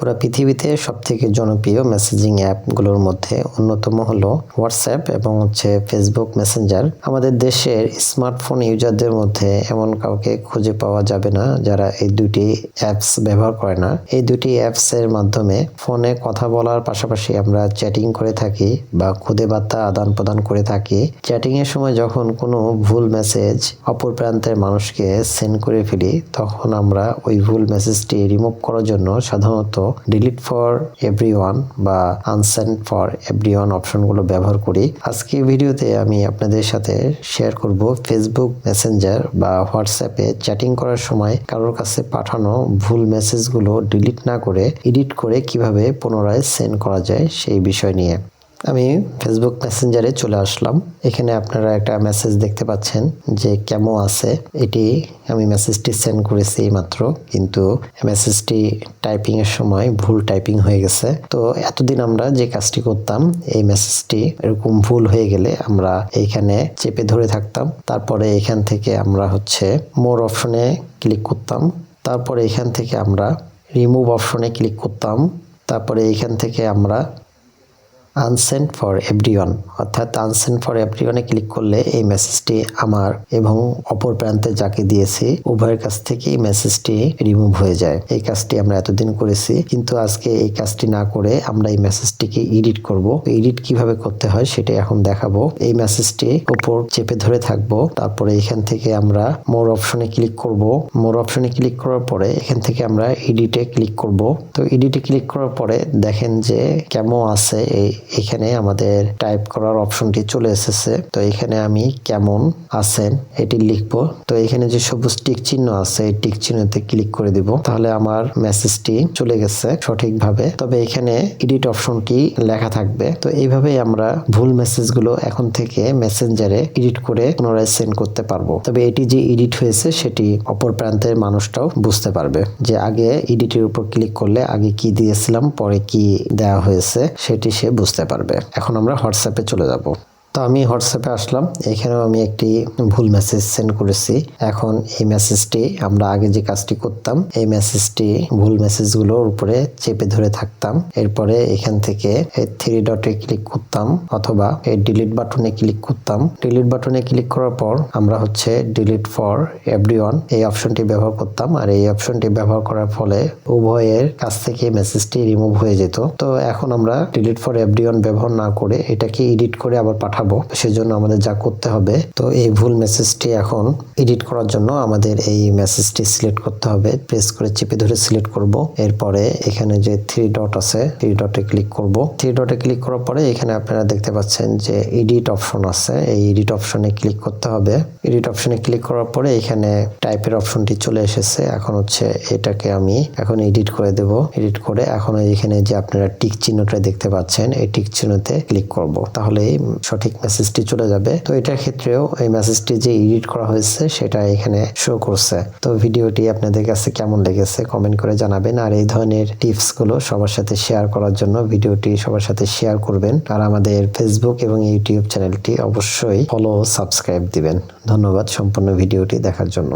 পুরো পৃথিবীতে সবথেকে জনপ্রিয় মেসেজিং অ্যাপগুলোর মধ্যে অন্যতম হলো হোয়াটসঅ্যাপ এবং হচ্ছে ফেসবুক মেসেঞ্জার। আমাদের দেশের স্মার্টফোন ইউজারদের মধ্যে এমন কাউকে খুঁজে পাওয়া যাবে না যারা এই দুটি অ্যাপস ব্যবহার করে না। এই দুটি অ্যাপস এর মাধ্যমে ফোনে কথা বলার পাশাপাশি আমরা চ্যাটিং করে থাকি বা খুদে বার্তা আদান প্রদান করে থাকি। চ্যাটিং এর সময় যখন কোনো ভুল মেসেজ অপর প্রান্তের মানুষকে সেন্ড করে ফেলি, তখন আমরা ওই ভুল মেসেজটি রিমুভ করার জন্য সাধারণত ডিলিট ফর এভরিওয়ান বা আনসেন্ড ফর এভরিওয়ান অপশনগুলো ব্যবহার করি। আজকে ভিডিওতে আমি আপনাদের সাথে শেয়ার করব ফেসবুক মেসেঞ্জার বা হোয়াটসঅ্যাপে চ্যাটিং করার সময় কারোর কাছে পাঠানো ভুল মেসেজগুলো ডিলিট না করে এডিট করে কীভাবে পুনরায় সেন্ড করা যায় সেই বিষয় নিয়ে। আমি ফেসবুক মেসেঞ্জারে চলে আসলাম। এখানে আপনারা একটা মেসেজ দেখতে পাচ্ছেন যে, কেমন আছে? এটি আমি মেসেজটি সেন্ড করেছি মাত্র কিন্তু মেসেজটি টাইপিং এর সময় ভুল টাইপিং হয়ে গেছে। তো এতদিন আমরা যে কাজটি করতাম, এই মেসেজটি এরকম ভুল হয়ে গেলে আমরা এইখানে চেপে ধরে থাকতাম। তারপরে এখান থেকে আমরা হচ্ছে মোর অপশনে ক্লিক করতাম। তারপরে এখান থেকে আমরা রিমুভ অপশনে ক্লিক করতাম। তারপরে এখান থেকে আমরা আনসেন্ড ফর এভরিওয়ান অর্থাৎ আনসেন্ড ফর এভরিওয়ানে ক্লিক করলে এই মেসেজটি আমার এবং অপর প্রান্তে যাকে দিয়েছি, উভয়ের কাছ থেকে এই মেসেজটি রিমুভ হয়ে যায়। এই কাজটি আমরা এতদিন করেছি, কিন্তু আজকে এই কাজটি না করে আমরা এই মেসেজটিকে এডিট করব। এডিট কীভাবে করতে হয় সেটা এখন দেখাবো। এই মেসেজটি উপর চেপে ধরে থাকব, তারপরে এখান থেকে আমরা মোর অপশনে ক্লিক করব। মোর অপশনে ক্লিক করার পরে এখান থেকে আমরা এডিটে ক্লিক করব। তো এডিটে ক্লিক করার পরে দেখেন যে কেমন আছে এই এখানে আমাদের টাইপ করার অপশনটি চলে এসেছে। তো এখানে আমি কেমন আছেন এটি লিখব। তো এখানে যে সবুজ টিক চিহ্ন আছে, এই টিক চিহ্নতে ক্লিক করে দিব। তাহলে আমার মেসেজটি চলে গেছে সঠিকভাবে। তবে এখানে এডিট অপশনটি লেখা থাকবে। তো এইভাবেই আমরা ভুল মেসেজগুলো এখন থেকে মেসেঞ্জারে এডিট করে পুনরায় সেন্ড করতে পারব। তবে এটি যে এডিট হয়েছে, সেটি অপর প্রান্তের মানুষটাও বুঝতে পারবে যে আগে এডিটের উপর ক্লিক করলে আগে কি দিয়েছিলাম, পরে কি দেওয়া হয়েছে, সেটি সে বুঝতে পারবে। এখন আমরা হোয়াটসঅ্যাপে চলে যাব। তো আমি হোয়াটসঅ্যাপে আসলাম। এখানেও আমি একটি ভুল মেসেজ সেন্ড করেছি। এখন এই মেসেজটি আমরা আগে যে কাজটি করতাম, এই মেসেজটি ভুল মেসেজগুলোর উপরে চেপে ধরে থাকতাম। এরপরে এখান থেকে এই থ্রি ডটে ক্লিক করতাম অথবা এই ডিলিট বাটনে ক্লিক করতাম। ডিলিট বাটনে ক্লিক করার পর আমরা হচ্ছে ডিলিট ফর এভরিওয়ান এই অপশনটি ব্যবহার করতাম। আর এই অপশনটি ব্যবহার করার ফলে উভয়ের কাছ থেকে মেসেজটি রিমুভ হয়ে যেত। তো এখন আমরা ডিলিট ফর এভরিওয়ান ব্যবহার না করে এটাকে এডিট করে আবার পাঠাবো। সেজন্য আমাদের যা করতে হবে, তো এই ভুল মেসেজটি এখন এডিট করার জন্য আমাদের এই মেসেজটি সিলেক্ট করতে হবে। প্রেস করে চেপে ধরে সিলেক্ট করব। এরপরে এখানে যে থ্রি ডট আছে থ্রি ডটে ক্লিক করব। থ্রি ডটে ক্লিক করার পরে এখানে আপনারা দেখতে পাচ্ছেন যে এডিট অপশন আছে। এই এডিট অপশনে ক্লিক করতে হবে। এডিট অপশনে ক্লিক করার পরে এখানে টাইপের অপশনটি চলে এসেছে। এখন হচ্ছে এটাকে আমি এখন এডিট করে দেব। এডিট করে এখন এখানে যে আপনারা টিক চিহ্নটা দেখতে পাচ্ছেন, এই টিক চিহ্নতে ক্লিক করব। তাহলে সঠিক মেসেজটি চলে যাবে। তো এটার ক্ষেত্রেও এই মেসেজটি যে এডিট করা হয়েছে, সেটা এখানে শো করছে। তো ভিডিওটি আপনাদের কাছে কেমন লেগেছে কমেন্ট করে জানাবেন। আর এই ধরনের টিপসগুলো সবার সাথে শেয়ার করার জন্য ভিডিওটি সবার সাথে শেয়ার করবেন। আর আমাদের ফেসবুক এবং ইউটিউব চ্যানেলটি অবশ্যই ফলো সাবস্ক্রাইব দিবেন। ধন্যবাদ সম্পূর্ণ ভিডিওটি দেখার জন্য।